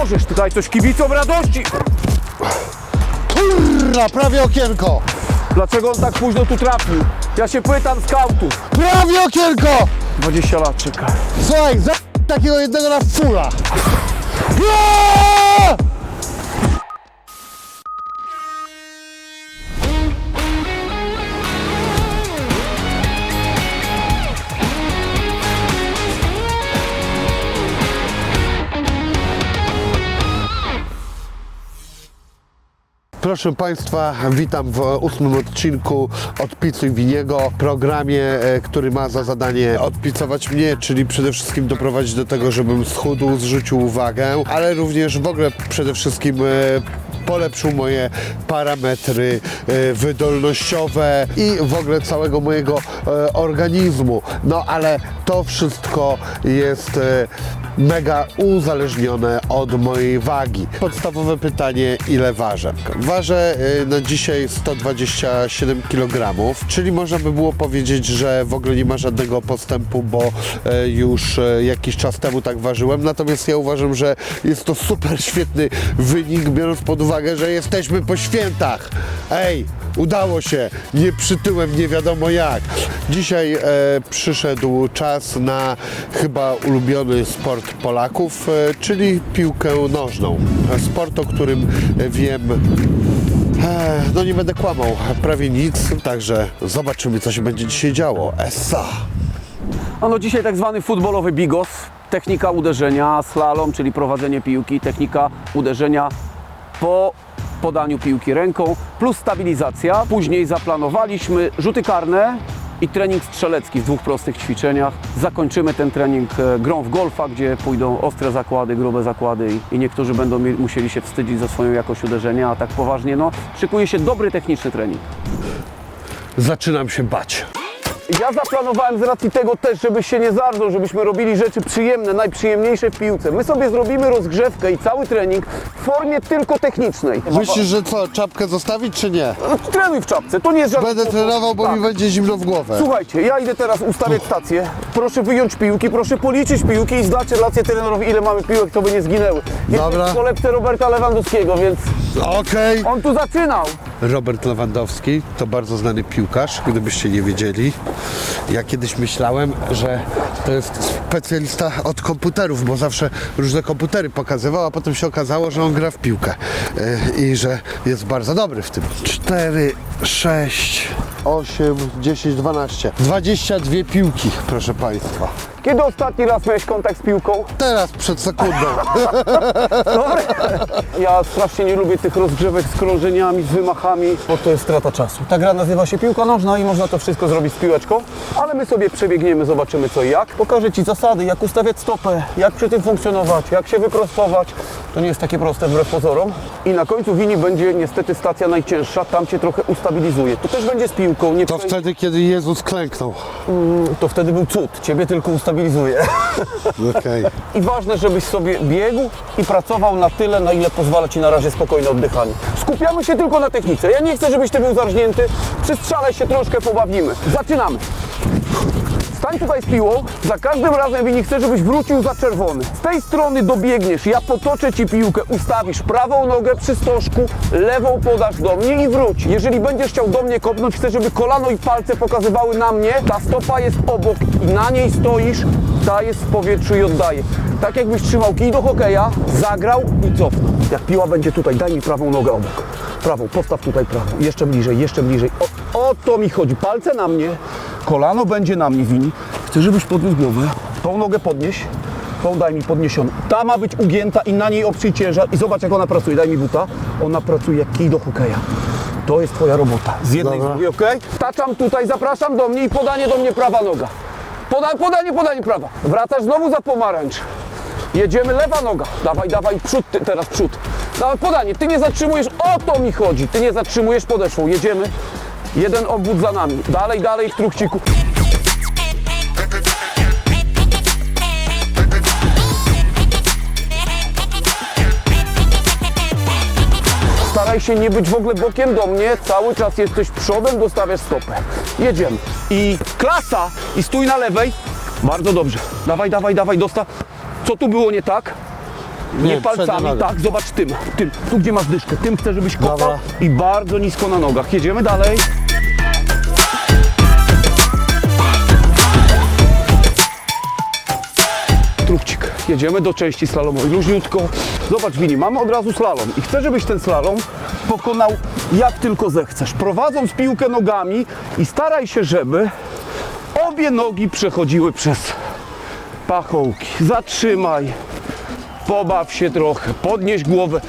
Możesz ty daj coś kibicom radości! Kurwa, prawie okienko! Dlaczego on tak późno tu trafił? Ja się pytam skautów. Prawie okienko! 20 lat czeka. Słuchaj, za takiego jednego na fula. Eee! Proszę Państwa, witam w ósmym odcinku Odpicuj Winiego, programie, e, który ma za zadanie odpicować mnie, czyli przede wszystkim doprowadzić do tego, żebym schudł, zrzucił uwagę, ale również w ogóle przede wszystkim e, polepszył moje parametry e, wydolnościowe i w ogóle całego mojego organizmu. No ale to wszystko jest mega uzależnione od mojej wagi. Podstawowe pytanie, ile ważę? Ważę y, na dzisiaj 127 kg, czyli można by było powiedzieć, że w ogóle nie ma żadnego postępu, bo y, już y, jakiś czas temu tak ważyłem, natomiast ja uważam, że jest to super świetny wynik, biorąc pod uwagę, że jesteśmy po świętach. Ej, udało się, nie przytyłem nie wiadomo jak. Dzisiaj e, przyszedł czas na chyba ulubiony sport Polaków, e, czyli piłkę nożną. Sport, o którym wiem, e, no nie będę kłamał, prawie nic, także zobaczymy co się będzie dzisiaj działo. Essa! Ano dzisiaj tak zwany futbolowy bigos. Technika uderzenia, slalom, czyli prowadzenie piłki, technika uderzenia po podaniu piłki ręką, plus stabilizacja. Później zaplanowaliśmy rzuty karne i trening strzelecki w dwóch prostych ćwiczeniach. Zakończymy ten trening e, grą w golfa, gdzie pójdą ostre zakłady, grube zakłady i, niektórzy będą musieli się wstydzić za swoją jakość uderzenia, a tak poważnie, no, szykuje się dobry techniczny trening. Zaczynam się bać. Ja zaplanowałem z racji tego też, żebyś się nie zarżnął, żebyśmy robili rzeczy przyjemne, najprzyjemniejsze w piłce. My sobie zrobimy rozgrzewkę i cały trening w formie tylko technicznej. Myślisz, że co, czapkę zostawić czy nie? No, Trenuj w czapce, to nie jest żaden Będę trenował, bo Tak. mi będzie zimno w głowę. Słuchajcie, ja idę teraz ustawiać stację. Proszę wyjąć piłki, proszę policzyć piłki i zdać relację trenerowi, ile mamy piłek, to by nie zginęły. Jestem Dobra. w kolebce Roberta Lewandowskiego, więc Okej. on tu zaczynał. Robert Lewandowski to bardzo znany piłkarz, gdybyście nie wiedzieli. Ja kiedyś myślałem, że to jest specjalista od komputerów, bo zawsze różne komputery pokazywał, a potem się okazało, że on gra w piłkę Yy, i że jest bardzo dobry w tym. 4, 6, 8, 10, 12. 22 piłki, proszę Państwa. Kiedy ostatni raz miałeś kontakt z piłką? Teraz przed sekundą. Dobre. Ja strasznie nie lubię tych rozgrzewek z krążeniami, z wymachami, bo to jest strata czasu. Ta gra nazywa się piłka nożna i można to wszystko zrobić z piłeczką, ale my sobie przebiegniemy, zobaczymy co i jak. Pokażę Ci zasady, jak ustawiać stopę, jak przy tym funkcjonować, jak się wyprostować. To nie jest takie proste wbrew pozorom. I na końcu linii będzie niestety stacja najcięższa, tam Cię trochę ustabilizuje. To też będzie z piłką, nie To przej- wtedy, kiedy Jezus klęknął. to wtedy był cud, Ciebie tylko ustabilizuje. Okej. I ważne, żebyś sobie biegł i pracował na tyle, na ile pozwala Ci na razie spokojne oddychanie. Skupiamy się tylko na technice. Ja nie chcę, żebyś Ty był zarżnięty. Przy strzale się troszkę pobawimy. Zaczynamy. Stań tutaj z piłą. Za każdym razem Wini chcę, żebyś wrócił za czerwony. Z tej strony dobiegniesz, ja potoczę Ci piłkę, ustawisz prawą nogę przy stożku, lewą podasz do mnie i wróć. Jeżeli będziesz chciał do mnie kopnąć, chcę, żeby kolano i palce pokazywały na mnie. Ta stopa jest obok i na niej stoisz, ta jest w powietrzu i oddaje. Tak jakbyś trzymał kij do hokeja, zagrał i cofnął. Jak piła będzie tutaj, daj mi prawą nogę obok. Prawą, postaw tutaj prawą. Jeszcze bliżej, jeszcze bliżej. O, o to mi chodzi. Palce na mnie, kolano będzie na mnie, Wini. Chcę, żebyś podniósł głowę. Tą nogę podnieś. Tą daj mi podniesioną. Ta ma być ugięta i na niej oprzyj ciężar. I zobacz, jak ona pracuje. Daj mi buta. Ona pracuje jak kij do hokeja. To jest twoja robota. Z jednej i z Dobra. drugiej, okej? Taczam tutaj, zapraszam do mnie i podanie do mnie prawa noga. Poda, podanie, podanie prawa. Wracasz znowu za pomarańcz. Jedziemy, lewa noga. Dawaj, dawaj, przód, ty, teraz przód. Dawaj, podanie, ty nie zatrzymujesz, o to mi chodzi. Ty nie zatrzymujesz podeszwą, jedziemy. Jeden obwód za nami. Dalej, dalej w truchciku. Staraj się nie być w ogóle bokiem do mnie, cały czas jesteś przodem, dostawiasz stopę. Jedziemy. I klasa, i stój na lewej. Bardzo dobrze. Dawaj, dawaj, dawaj, dostaw. Co tu było nie tak? Nie, Nie, palcami, tak, zobacz tym, tym, tu gdzie masz dyszkę, tym chcę, żebyś kopał Dobra. i bardzo nisko na nogach. Jedziemy dalej. Truchcik. Jedziemy do części slalomowej. Luźniutko. Zobacz, Wini, mamy od razu slalom i chcę, żebyś ten slalom pokonał jak tylko zechcesz. Prowadząc piłkę nogami i staraj się, żeby obie nogi przechodziły przez pachołki. Zatrzymaj. Pobaw się trochę, podnieś głowę.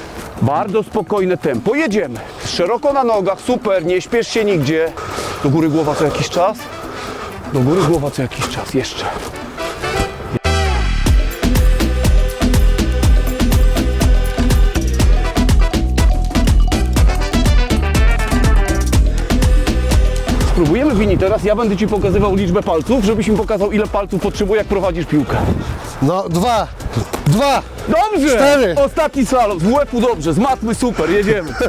Bardzo spokojne tempo. Jedziemy. Szeroko na nogach, super, nie śpiesz się nigdzie. Do góry głowa co jakiś czas. Do góry głowa co jakiś czas. Jeszcze. Spróbujemy Wini teraz. Ja będę Ci pokazywał liczbę palców, żebyś mi pokazał ile palców potrzebuje jak prowadzisz piłkę. No, dwa! Dwa! Dobrze! Cztery. Ostatni slalom. Z łepu dobrze, z matmy super, jedziemy.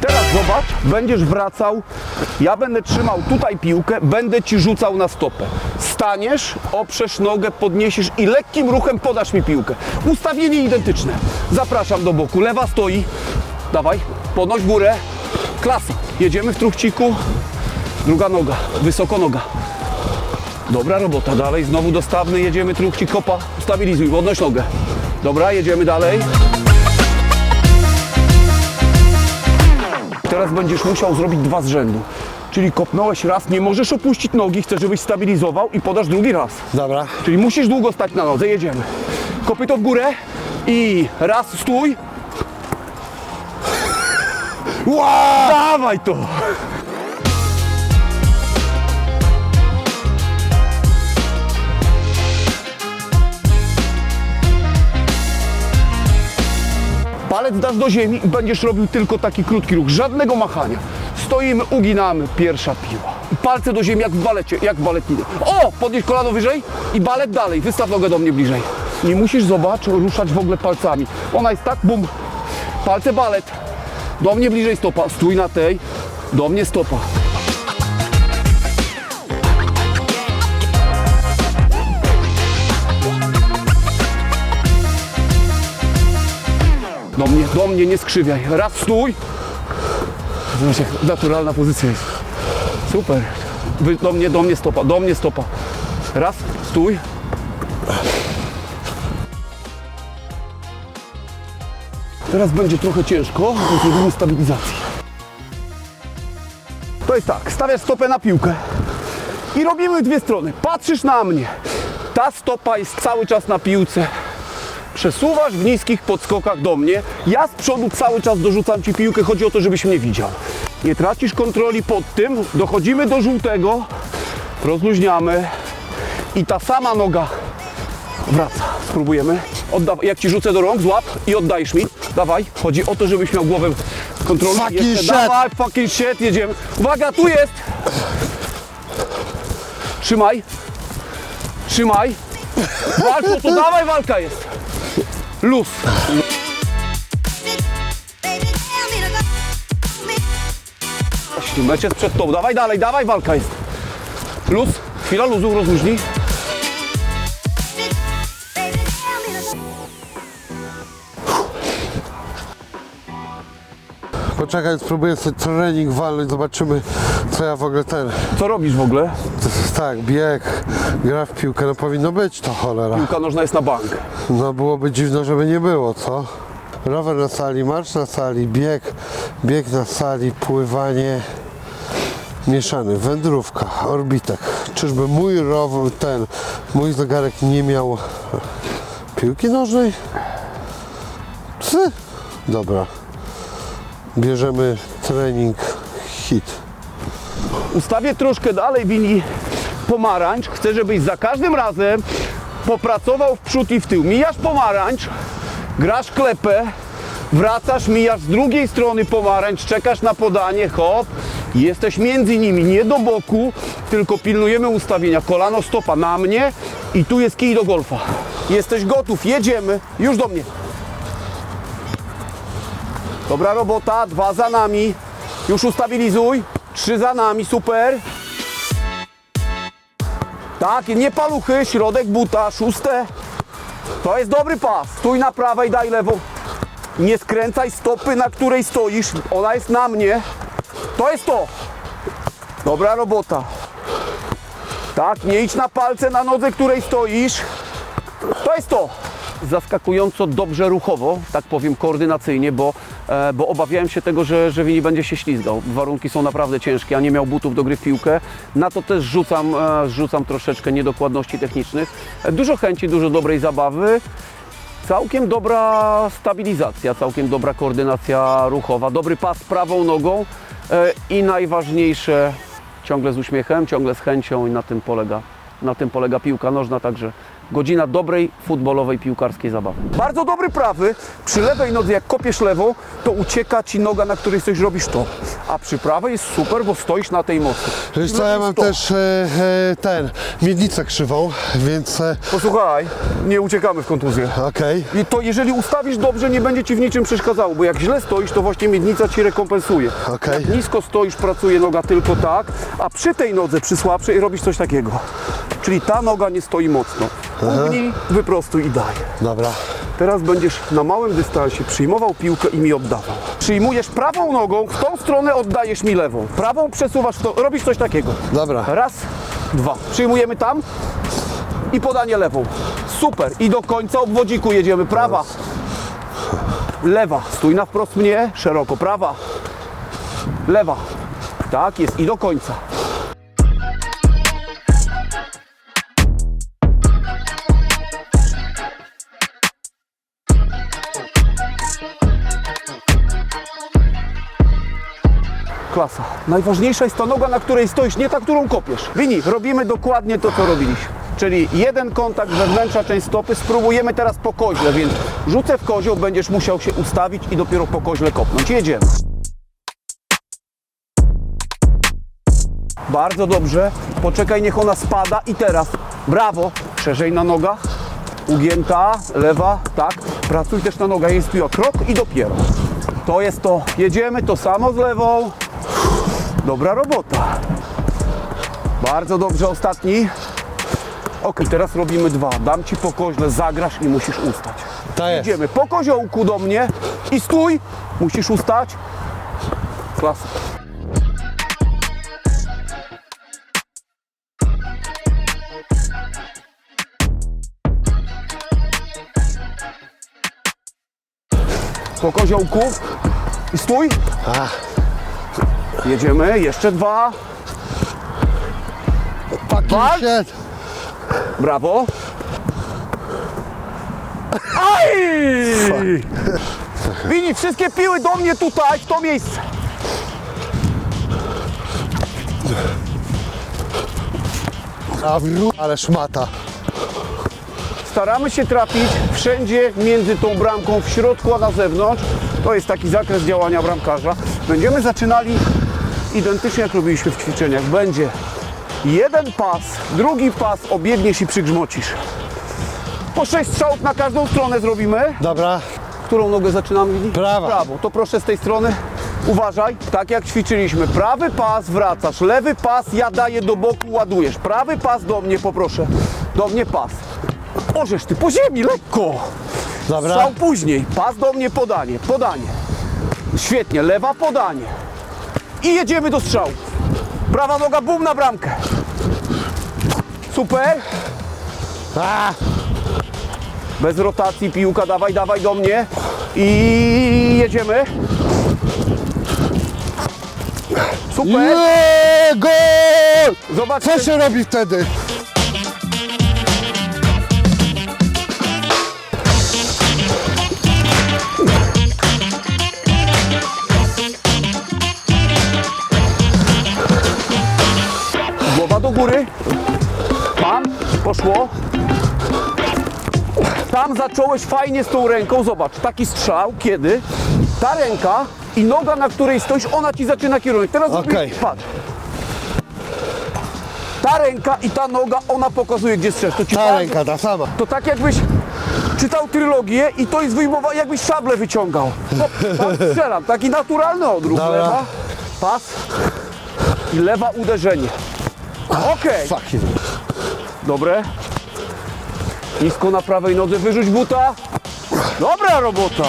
Teraz zobacz, będziesz wracał, ja będę trzymał tutaj piłkę, będę ci rzucał na stopę. Staniesz, oprzesz nogę, podniesiesz i lekkim ruchem podasz mi piłkę. Ustawienie identyczne. Zapraszam do boku, lewa stoi. Dawaj, podnoś górę. Klasa. Jedziemy w truchciku. Druga noga, wysoko noga. Dobra robota, dalej znowu dostawny, jedziemy truchcik, kopa, stabilizuj, podnoś nogę. Dobra, jedziemy dalej. Teraz będziesz musiał zrobić dwa z rzędu. Czyli kopnąłeś raz, nie możesz opuścić nogi, chcę, żebyś stabilizował i podasz drugi raz. Dobra. Czyli musisz długo stać na nodze, jedziemy. Kopyto w górę i raz stój. Wow! Dawaj to! Palec dasz do ziemi i będziesz robił tylko taki krótki ruch, żadnego machania. Stoimy, uginamy, pierwsza piła. Palce do ziemi jak w balecie, jak w baletninie. O! Podnieś kolano wyżej i balet dalej, wystaw nogę do mnie bliżej. Nie musisz, zobacz, ruszać w ogóle palcami. Ona jest tak, bum, palce balet. Do mnie bliżej stopa, stój na tej, do mnie stopa. Do mnie, do mnie, nie skrzywiaj. Raz stój. Zobacz, jak naturalna pozycja jest. Super. Do mnie, do mnie stopa, do mnie stopa. Raz, stój. Teraz będzie trochę ciężko, bo zrobimy stabilizację. To jest tak, stawiasz stopę na piłkę i robimy dwie strony. Patrzysz na mnie. Ta stopa jest cały czas na piłce. Przesuwasz w niskich podskokach do mnie. Ja z przodu cały czas dorzucam ci piłkę. Chodzi o to, żebyś mnie widział. Nie tracisz kontroli pod tym. Dochodzimy do żółtego. Rozluźniamy. I ta sama noga wraca. Spróbujemy. Odda- jak ci rzucę do rąk, złap i oddajesz mi. Dawaj. Chodzi o to, żebyś miał głowę kontroli. Fucking Jeszcze shit. Dawaj, fucking shit. Jedziemy. Uwaga, tu jest. Trzymaj. Trzymaj. Walcz to. Dawaj, walka jest. Luz. Mecz jest przed tobą. Dawaj dalej, dawaj, walka jest. Luz. Chwila luzu, rozluźnij. Poczekaj, spróbuję sobie trening walnąć, zobaczymy co ja w ogóle ten... Co robisz w ogóle? Tak, bieg, gra w piłkę, no powinno być to cholera. Piłka nożna jest na bank. No byłoby dziwne, żeby nie było, co? Rower na sali, marsz na sali, bieg, bieg na sali, pływanie mieszany, wędrówka, orbitek. Czyżby mój rower, ten, mój zegarek nie miał piłki nożnej? Psy. Dobra. Bierzemy trening hit. Ustawię troszkę dalej wini pomarańcz. Chcę, żebyś za każdym razem popracował w przód i w tył. Mijasz pomarańcz, grasz klepę, wracasz, mijasz z drugiej strony pomarańcz, czekasz na podanie, hop. Jesteś między nimi, nie do boku, tylko pilnujemy ustawienia. Kolano stopa na mnie i tu jest kij do golfa. Jesteś gotów, jedziemy. Już do mnie. Dobra robota, dwa za nami. Już ustabilizuj. Trzy za nami, super. Tak, nie paluchy, środek buta, szóste. To jest dobry pas. Stój na prawej, daj lewą. Nie skręcaj stopy, na której stoisz. Ona jest na mnie. To jest to. Dobra robota. Tak, nie idź na palce na nodze, której stoisz. To jest to. Zaskakująco dobrze ruchowo, tak powiem koordynacyjnie, bo, e, bo obawiałem się tego, że, że Wini będzie się ślizgał. Warunki są naprawdę ciężkie, a nie miał butów do gry w piłkę. Na to też rzucam, e, rzucam troszeczkę niedokładności technicznych. E, Dużo chęci, dużo dobrej zabawy. Całkiem dobra stabilizacja, całkiem dobra koordynacja ruchowa, dobry pas prawą nogą i najważniejsze ciągle z uśmiechem, ciągle z chęcią i na tym polega, na tym polega piłka nożna, także godzina dobrej futbolowej piłkarskiej zabawy. Bardzo dobry prawy, przy lewej nodze jak kopiesz lewą, to ucieka Ci noga, na której coś robisz to, a przy prawej jest super, bo stoisz na tej mocy. Wiesz co, ja mam To. też e, e, ten, miednicę krzywą, więc e, Posłuchaj, nie uciekamy w kontuzję. okej. I to jeżeli ustawisz dobrze, nie będzie Ci w niczym przeszkadzało, bo jak źle stoisz, to właśnie miednica Ci rekompensuje. Okej. Jak nisko stoisz, pracuje noga tylko tak, a przy tej nodze, przy słabszej robisz coś takiego. Czyli ta noga nie stoi mocno. Ugnij, wyprostuj i daj. Dobra. Teraz będziesz na małym dystansie przyjmował piłkę i mi oddawał. Przyjmujesz prawą nogą, w tą stronę oddajesz mi lewą. Prawą przesuwasz w to, robisz coś takiego. Dobra. Raz, dwa. Przyjmujemy tam i podanie lewą. Super. I do końca obwodziku jedziemy. Prawa. Lewa. Stój na wprost mnie. Szeroko. Prawa. Lewa. Tak jest. I do końca. Klasa. Najważniejsza jest ta noga, na której stoisz, nie ta, którą kopiesz. Wini, robimy dokładnie to, co robiliśmy. Czyli jeden kontakt wewnętrzna część stopy, spróbujemy teraz po koźle, więc rzucę w kozioł, będziesz musiał się ustawić i dopiero po koźle kopnąć. Jedziemy. Bardzo dobrze. Poczekaj, niech ona spada i teraz. Brawo. Szerzej na nogach. Ugięta, lewa, tak. Pracuj też na nogach. Jest piła. Krok i dopiero. To jest to. Jedziemy to samo z lewą. Dobra robota. Bardzo dobrze, ostatni. Ok, teraz robimy dwa. Dam ci po koźle, zagrasz i musisz ustać. To jest. Idziemy po koziołku do mnie i stój. Musisz ustać. Klasa. Po koziołku i stój. Jedziemy, jeszcze dwa. Fucking shit. Brawo. Aj! Wini, wszystkie piły do mnie tutaj, w to miejsce. A. Ale szmata. Staramy się trafić wszędzie między tą bramką, w środku, a na zewnątrz. To jest taki zakres działania bramkarza. Będziemy zaczynali identycznie jak robiliśmy w ćwiczeniach. Będzie jeden pas, drugi pas, obiegniesz i przygrzmocisz. Po sześć strzałów na każdą stronę zrobimy. Dobra. Którą nogę zaczynamy? Prawa. Prawo. To proszę z tej strony. Uważaj, tak jak ćwiczyliśmy. Prawy pas wracasz, lewy pas ja daję do boku, ładujesz. Prawy pas do mnie poproszę. Do mnie pas. Orzesz ty po ziemi, lekko. Dobra. Strzał później. Pas do mnie, podanie, podanie. Świetnie, lewa podanie. I jedziemy do strzału. Prawa noga, bum na bramkę. Super. A, Bez rotacji piłka, dawaj, dawaj do mnie. I jedziemy. Super. nie, gol! Zobacz, Co się robi wtedy? Góry. Tam, poszło. Tam zacząłeś fajnie z tą ręką. Zobacz, taki strzał, kiedy ta ręka i noga, na której stoisz, ona ci zaczyna kierunek. Teraz zrobisz- patrz. Ta ręka i ta noga, ona pokazuje, gdzie strzelasz. To ci Ta bardzo- ręka, ta sama. To tak jakbyś czytał trylogię i to jest wyjmowa, jakbyś szable wyciągał. No, strzelam, taki naturalny odruch. Dobra. Lewa, pas i lewa uderzenie. Okej, Fucking. dobre. Nisko na prawej nodze, wyrzuć buta. Dobra robota.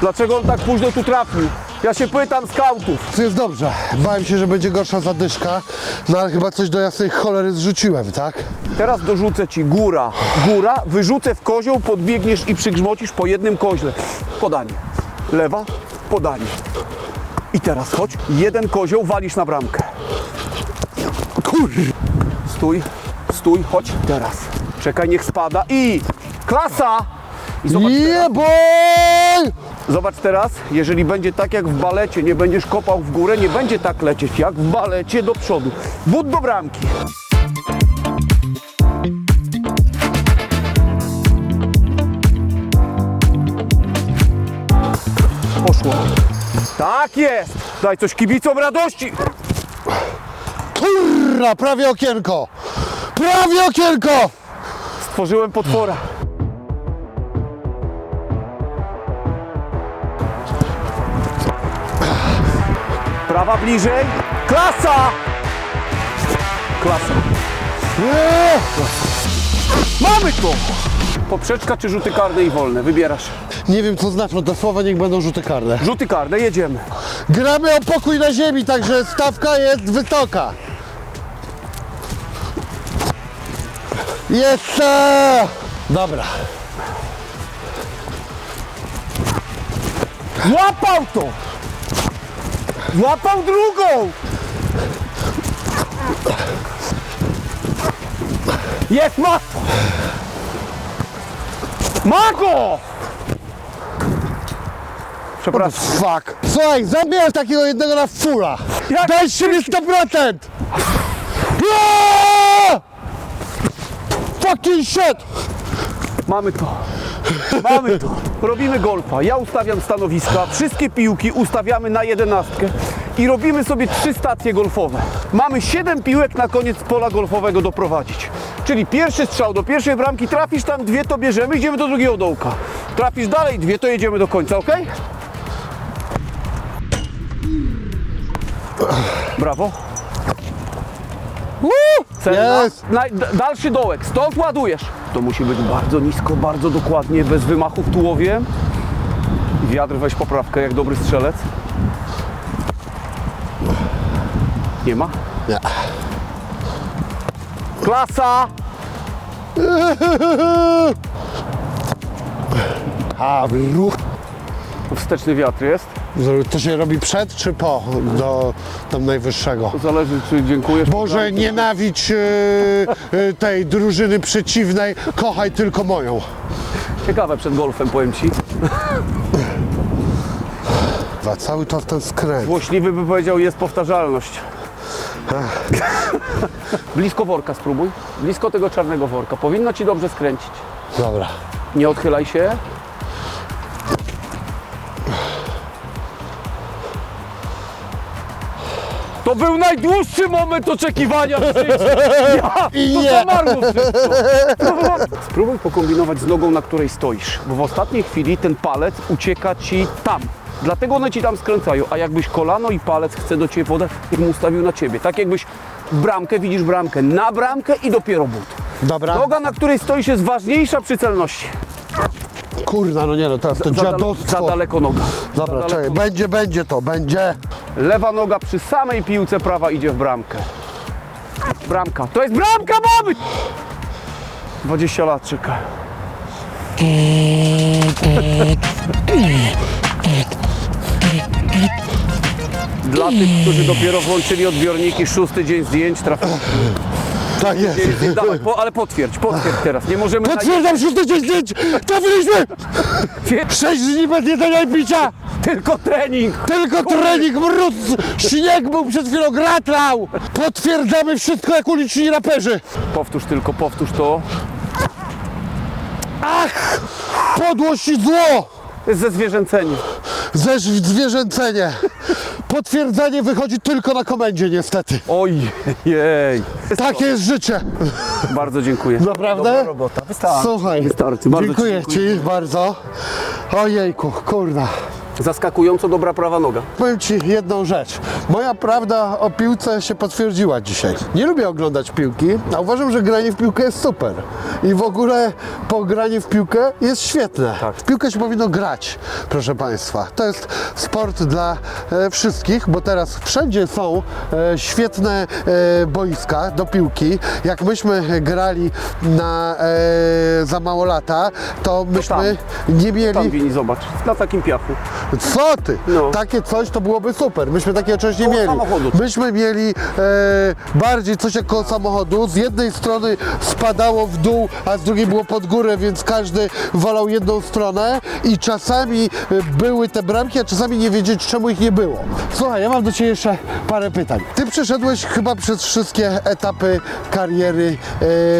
Dlaczego on tak późno tu trafił? Ja się pytam skautów. To jest dobrze. Bałem się, że będzie gorsza zadyszka, no ale chyba coś do jasnej cholery zrzuciłem, tak? Teraz dorzucę ci góra, góra, wyrzucę w kozioł, podbiegniesz i przygrzmocisz po jednym koźle. Podanie. Lewa, podanie. I teraz chodź, jeden kozioł walisz na bramkę. Kur... Stój, stój, chodź. Teraz. Czekaj, niech spada i... Klasa! I zobacz teraz, zobacz teraz, jeżeli będzie tak jak w balecie, nie będziesz kopał w górę, nie będzie tak lecieć jak w balecie do przodu. But do bramki. Tak jest! Daj coś kibicom radości! Kurra, prawie okienko! Prawie okienko! Stworzyłem potwora. Prawa bliżej. Klasa! Klasa. Nie! Mamy to! Poprzeczka czy rzuty karne i wolne? Wybierasz. Nie wiem co znaczą te słowa, niech będą rzuty karne. Rzuty karne, jedziemy. Gramy o pokój na ziemi, także stawka jest wysoka. Jeszcze! Dobra. Złapał to! Złapał drugą! Jest, ma to! Ma go! Przepraszam. Fuck. Słuchaj, zabierz takiego jednego na fura. Jak- Daj się mi 100%! Aaaa! Fucking shit! Mamy to. Mamy to. Robimy golfa. Ja ustawiam stanowiska, wszystkie piłki ustawiamy na jedenastkę i robimy sobie trzy stacje golfowe. Mamy siedem piłek na koniec pola golfowego doprowadzić. Czyli pierwszy strzał do pierwszej bramki, trafisz tam dwie, to bierzemy, idziemy do drugiego dołka. Trafisz dalej dwie, to jedziemy do końca, ok? Brawo. D- dalszy dołek, stąd ładujesz. To musi być bardzo nisko, bardzo dokładnie, bez wymachu w tułowie. Wiatr weź poprawkę, jak dobry strzelec. Nie ma? Nie. Klasa! A, ruch. Wsteczny wiatr jest. To się robi przed czy po do tam najwyższego? Zależy, czy dziękujesz. Boże, nienawidź yy, tej drużyny przeciwnej, kochaj tylko moją. Ciekawe przed golfem, powiem Ci. Cały czas ten skręt. Złośliwy by powiedział, jest powtarzalność. Blisko worka spróbuj. Blisko tego czarnego worka. Powinno Ci dobrze skręcić. Dobra. Nie odchylaj się. To był najdłuższy moment oczekiwania w życiu. Ja, to Nie. zamarło wszystko. Spróbuj pokombinować z nogą, na której stoisz, bo w ostatniej chwili ten palec ucieka Ci tam. Dlatego one Ci tam skręcają, a jakbyś kolano i palec chce do Ciebie podać, to bym ustawił na Ciebie. Tak jakbyś bramkę, widzisz bramkę, na bramkę i dopiero but. Dobra. Noga, na której stoisz jest ważniejsza przy celności. Kurna, no nie no, teraz to Za, dal- za dziadostwo. daleko noga. Dobra, daleko. czekaj, będzie, będzie to, będzie. Lewa noga przy samej piłce, prawa idzie w bramkę. Bramka. To jest bramka, mamy! 20 lat czeka. Dla tych, którzy dopiero włączyli odbiorniki, szósty dzień zdjęć trafiono. Tak jest. Dawaj, po, ale potwierdź, potwierdź teraz. Nie możemy Potwierdzam szósty dzień zdjęć! Trafiliśmy! Sześć dni bez jedzenia i picia! tylko trening. Tylko trening, mróz, śnieg był przed chwilą, gratlał! Potwierdzamy wszystko jak uliczni raperzy! Powtórz tylko, powtórz to. Ach! Podłość i zło! Jest ze zwierzęceniem. Zeż zwierzęcenie! Potwierdzenie wychodzi tylko na komendzie niestety. Ojej. Takie jest życie. Bardzo dziękuję. Naprawdę? Dobra robota. Wystarczy. Słuchaj, Wystarczy. Bardzo dziękuję ci dziękuję. Ci bardzo. Ojejku, kurna. Zaskakująco dobra prawa noga. Powiem Ci jedną rzecz. Moja prawda o piłce się potwierdziła dzisiaj. Nie lubię oglądać piłki, a uważam, że granie w piłkę jest super. I w ogóle pogranie w piłkę jest świetne. Tak. W piłkę się powinno grać, proszę Państwa. To jest sport dla e, wszystkich, bo teraz wszędzie są e, świetne e, boiska do piłki. Jak myśmy grali na e, za mało lata, to myśmy nie mieli... Tam zobacz. Na takim piachu. Co ty? No. Takie coś to byłoby super. Myśmy takiego czegoś nie Koło mieli. samochodu. Myśmy mieli e, bardziej coś jak koło samochodu. Z jednej strony spadało w dół, a z drugiej było pod górę, więc każdy wolał jedną stronę i czasami e, były te bramki, a czasami nie wiedzieć czemu ich nie było. Słuchaj, ja mam do Ciebie jeszcze parę pytań. Ty przeszedłeś chyba przez wszystkie etapy kariery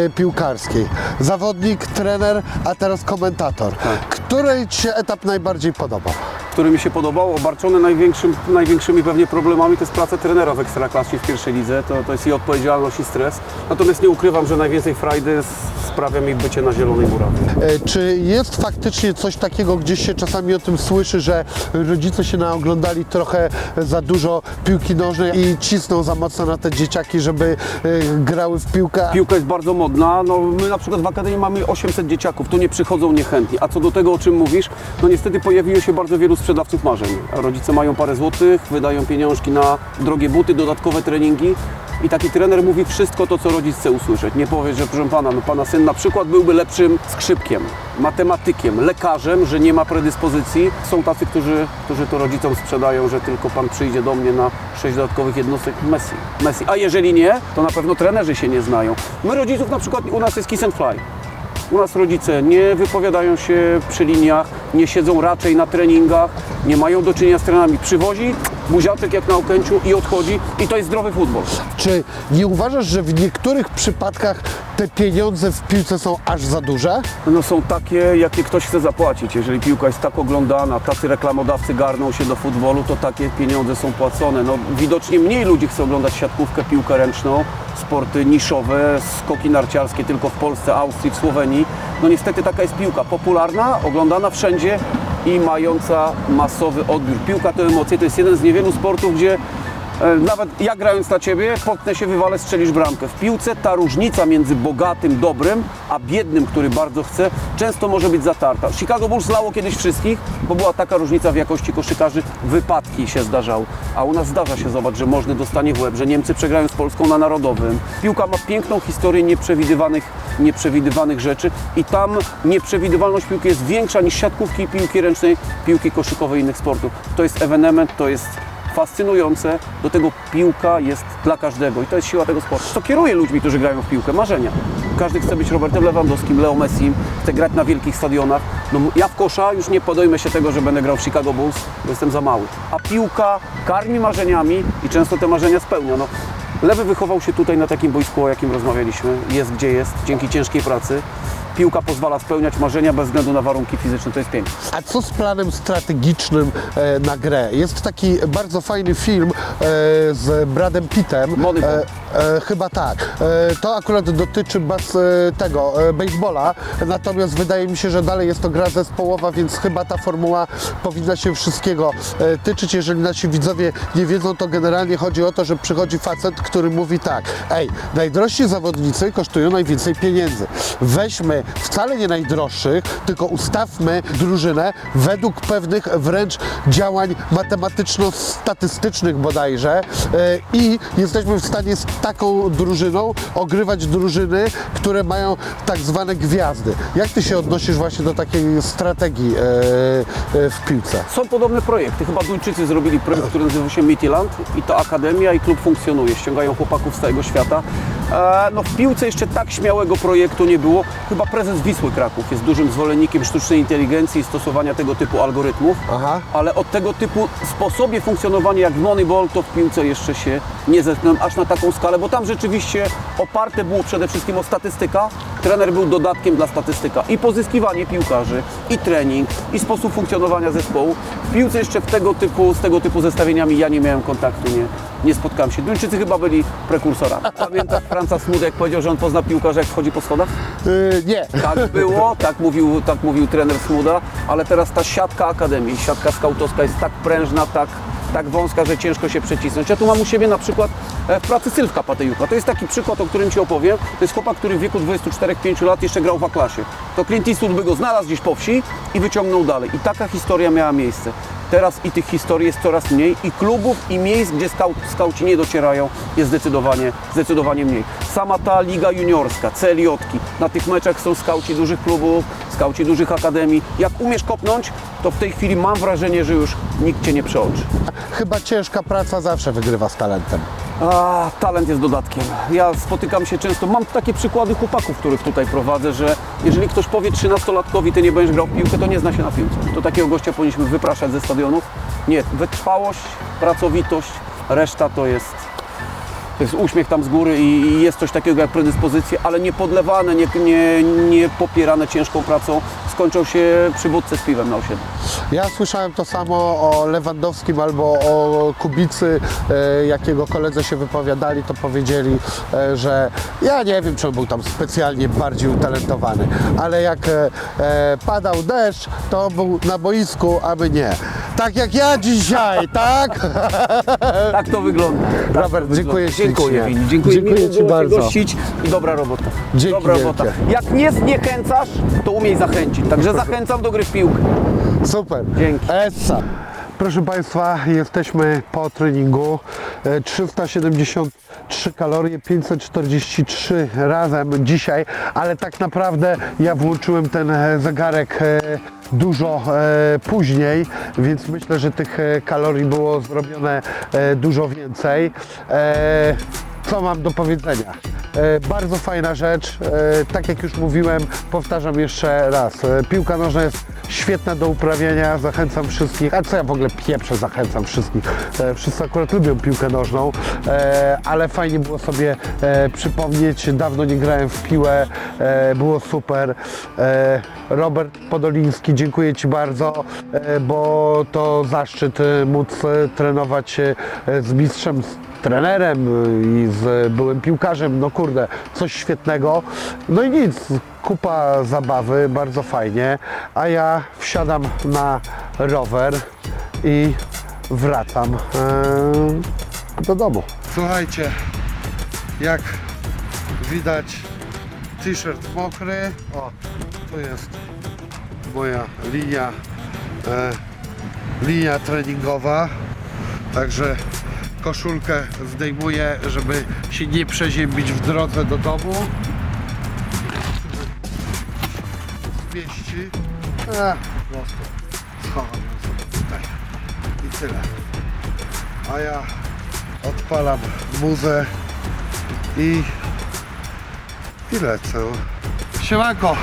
e, piłkarskiej. Zawodnik, trener, a teraz komentator. Tak. Której Ci się etap najbardziej podobał? Który mi się podobał, obarczony największym, największymi pewnie problemami, to jest praca trenera w Ekstraklasie w pierwszej lidze, to, to jest i odpowiedzialność i stres. Natomiast nie ukrywam, że najwięcej frajdy sprawia mi bycie na Zielonej Murawie. E, Czy jest faktycznie coś takiego, gdzieś się czasami o tym słyszy, że rodzice się naoglądali trochę za dużo piłki nożnej i cisną za mocno na te dzieciaki, żeby e, grały w piłkę? Piłka jest bardzo modna, no my na przykład w Akademii mamy 800 dzieciaków, tu nie przychodzą niechętni. A co do tego, o czym mówisz, no niestety pojawiło się bardzo wielu sprzedawców marzeń. Rodzice mają parę złotych, wydają pieniążki na drogie buty, dodatkowe treningi i taki trener mówi wszystko to, co rodzic chce usłyszeć. Nie powie, że proszę pana, no pana syn na przykład byłby lepszym skrzypkiem, matematykiem, lekarzem, że nie ma predyspozycji. Są tacy, którzy, którzy to rodzicom sprzedają, że tylko pan przyjdzie do mnie na sześć dodatkowych jednostek Messi. Messi. A jeżeli nie, to na pewno trenerzy się nie znają. My rodziców na przykład, u nas jest kiss and fly. U nas rodzice nie wypowiadają się przy liniach, nie siedzą raczej na treningach, nie mają do czynienia z trenerami. Przywozi, buziaczek jak na Okęciu i odchodzi i to jest zdrowy futbol. Czy nie uważasz, że w niektórych przypadkach te pieniądze w piłce są aż za duże? No są takie, jakie ktoś chce zapłacić. Jeżeli piłka jest tak oglądana, tacy reklamodawcy garną się do futbolu, to takie pieniądze są płacone. No, widocznie mniej ludzi chce oglądać siatkówkę, piłkę ręczną, sporty niszowe, skoki narciarskie tylko w Polsce, Austrii, w Słowenii. No niestety taka jest piłka. Popularna, oglądana wszędzie i mająca masowy odbiór. Piłka to emocje, to jest jeden z niewielu sportów, gdzie Nawet ja grając na ciebie, potknę się, wywalę, strzelisz bramkę. W piłce ta różnica między bogatym, dobrym, a biednym, który bardzo chce, często może być zatarta. Chicago Bulls lało kiedyś wszystkich, bo była taka różnica w jakości koszykarzy, wypadki się zdarzały. A u nas zdarza się, zobacz, że można dostanie w łeb, że Niemcy przegrają z Polską na Narodowym. Piłka ma piękną historię nieprzewidywanych, nieprzewidywanych rzeczy i tam nieprzewidywalność piłki jest większa niż siatkówki, piłki ręcznej, piłki koszykowej i innych sportów. To jest ewenement, to jest fascynujące, do tego piłka jest dla każdego i to jest siła tego sportu. Co kieruje ludźmi, którzy grają w piłkę? Marzenia. Każdy chce być Robertem Lewandowskim, Leo Messi, chce grać na wielkich stadionach. No, ja w kosza już nie podejmę się tego, że będę grał w Chicago Bulls, bo jestem za mały. A piłka karmi marzeniami i często te marzenia spełnia. No, Lewy wychował się tutaj na takim boisku, o jakim rozmawialiśmy. Jest gdzie jest, dzięki ciężkiej pracy. Piłka pozwala spełniać marzenia bez względu na warunki fizyczne. To jest piękne. A co z planem strategicznym e, na grę? Jest taki bardzo fajny film e, z Bradem Pittem. Moneyball. E, chyba tak. E, to akurat dotyczy bas, e, tego, e, baseballa, natomiast wydaje mi się, że dalej jest to gra zespołowa, więc chyba ta formuła powinna się wszystkiego e, tyczyć. Jeżeli nasi widzowie nie wiedzą, to generalnie chodzi o to, że przychodzi facet, który mówi tak, ej, najdrożsi zawodnicy kosztują najwięcej pieniędzy. Weźmy wcale nie najdroższych, tylko ustawmy drużynę według pewnych wręcz działań matematyczno-statystycznych bodajże e, i jesteśmy w stanie z taką drużyną ogrywać drużyny, które mają tak zwane gwiazdy. Jak ty się odnosisz właśnie do takiej strategii e, e, w piłce? Są podobne projekty. Chyba Duńczycy zrobili projekt, który nazywa się Midtjylland i to akademia i klub funkcjonuje. Ściągają chłopaków z całego świata. No w piłce jeszcze tak śmiałego projektu nie było. Chyba prezes Wisły Kraków jest dużym zwolennikiem sztucznej inteligencji i stosowania tego typu algorytmów. Aha. Ale od tego typu sposobie funkcjonowania jak w Moneyball to w piłce jeszcze się nie zetknąłem aż na taką skalę, bo tam rzeczywiście oparte było przede wszystkim o statystyka, Trener był dodatkiem dla statystyka. I pozyskiwanie piłkarzy, i trening, i sposób funkcjonowania zespołu. W piłce jeszcze w tego typu, z tego typu zestawieniami ja nie miałem kontaktu, nie, nie spotkałem się. Duńczycy chyba byli prekursorami. Pamiętasz Franca Smudek powiedział, że on pozna piłkarza jak wchodzi po schodach? Yy, nie. Tak było, tak mówił, tak mówił trener Smuda, ale teraz ta siatka akademii, siatka skautowska jest tak prężna, tak, tak wąska, że ciężko się przecisnąć. Ja tu mam u siebie na przykład e, w pracy Sylwka Patejuka. To jest taki przykład, o którym Ci opowiem. To jest chłopak, który w wieku 24-5 lat jeszcze grał w A-klasie. To Clint Eastwood by go znalazł gdzieś po wsi i wyciągnął dalej. I taka historia miała miejsce. Teraz i tych historii jest coraz mniej i klubów i miejsc, gdzie skau- skauci nie docierają jest zdecydowanie, zdecydowanie mniej. Sama ta liga juniorska, CLJ-ki, na tych meczach są skauci dużych klubów, skauci dużych akademii. Jak umiesz kopnąć, to w tej chwili mam wrażenie, że już nikt Cię nie przeoczy. Chyba ciężka praca zawsze wygrywa z talentem. A, talent jest dodatkiem. Ja spotykam się często, mam takie przykłady chłopaków, których tutaj prowadzę, że jeżeli ktoś powie 13-latkowi, ty nie będziesz grał w piłkę, to nie zna się na piłce. To takiego gościa powinniśmy wypraszać ze stadionów. Nie, wytrwałość, pracowitość, reszta to jest, jest uśmiech tam z góry i, jest coś takiego jak predyspozycje, ale nie podlewane, nie, nie, nie popierane ciężką pracą, skończą się przy wódce z piwem na osiedlu. Ja słyszałem to samo o Lewandowskim albo o Kubicy, e, jakiego koledzy się wypowiadali, to powiedzieli, e, że ja nie wiem, czy on był tam specjalnie bardziej utalentowany, ale jak e, padał deszcz, to on był na boisku, a my nie. Tak jak ja dzisiaj, tak? Tak to wygląda. Tak Robert, to dziękuję wygląda. Dziękuję, ślicznie. Wini. Dziękuję, Dziękuję Miło Ci bardzo. gościć i dobra robota. Dzięki dobra wielkie. robota. Jak nie zniechęcasz, to umiej zachęcić. Także zachęcam do gry w piłkę. Super. Dzięki. Essa. Proszę Państwa, jesteśmy po treningu. E, 373 kalorie, 543 razem dzisiaj, ale tak naprawdę ja włączyłem ten e, zegarek e, dużo e, później, więc myślę, że tych e, kalorii było zrobione e, dużo więcej. Co mam do powiedzenia? E, bardzo fajna rzecz. E, tak jak już mówiłem, powtarzam jeszcze raz. E, piłka nożna jest świetna do uprawiania. Zachęcam wszystkich. A co ja w ogóle pieprzę, zachęcam wszystkich. Wszyscy akurat lubią piłkę nożną, ale fajnie było sobie przypomnieć. Dawno nie grałem w piłę. Było super. Robert Podoliński, dziękuję Ci bardzo, bo to zaszczyt móc trenować z mistrzem trenerem i z byłym piłkarzem, no kurde, coś świetnego. No i nic, kupa zabawy, bardzo fajnie, a ja wsiadam na rower i wracam e, do domu. Słuchajcie, jak widać t-shirt mokry, o, tu jest moja linia, e, linia treningowa, także koszulkę zdejmuję, żeby się nie przeziębić w drodze do domu. Zmieści. A, po prostu schowam ją sobie tutaj. I tyle. A ja odpalam muzę i, i lecę. Siemanko!